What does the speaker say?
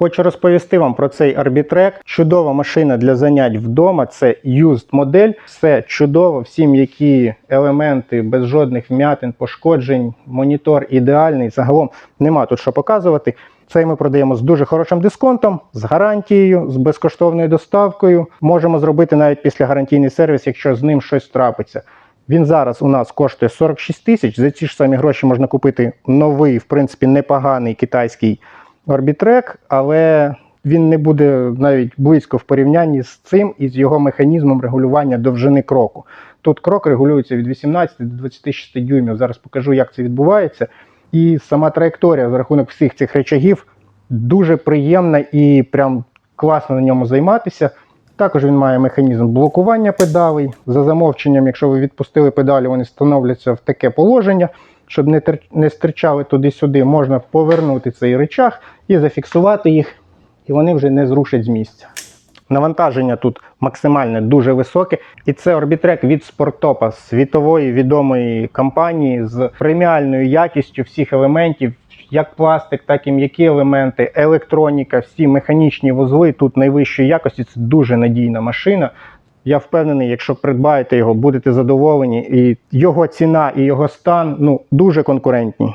Хочу розповісти вам про цей арбітрек. Чудова машина для занять вдома. Це used модель. Все чудово, всі м'які елементи без жодних вмятин, пошкоджень. Монітор ідеальний. Загалом нема тут що показувати. Цей ми продаємо з дуже хорошим дисконтом, з гарантією, з безкоштовною доставкою. Можемо зробити навіть після гарантійний сервіс, якщо з ним щось трапиться. Він зараз у нас коштує 46 тисяч. За ці ж самі гроші можна купити новий, в принципі, непоганий китайський орбітрек, але він не буде навіть близько в порівнянні з цим і з його механізмом регулювання довжини кроку. Тут крок регулюється від 18 до 26 дюймів. Зараз покажу, як це відбувається. І сама траєкторія за рахунок всіх цих речагів дуже приємна і прям класно на ньому займатися. Також він має механізм блокування педалей. За замовченням, якщо ви відпустили педалі, вони становляться в таке положення, щоб не, не стирчали туди-сюди, можна повернути цей речах і зафіксувати їх, і вони вже не зрушать з місця. Навантаження тут максимальне дуже високе, і це орбітрек від спортопа світової відомої компанії з преміальною якістю всіх елементів, як пластик, так і м'які елементи, електроніка, всі механічні вузли тут найвищої якості. Це дуже надійна машина. Я впевнений, якщо придбаєте його, будете задоволені, і його ціна і його стан ну дуже конкурентні.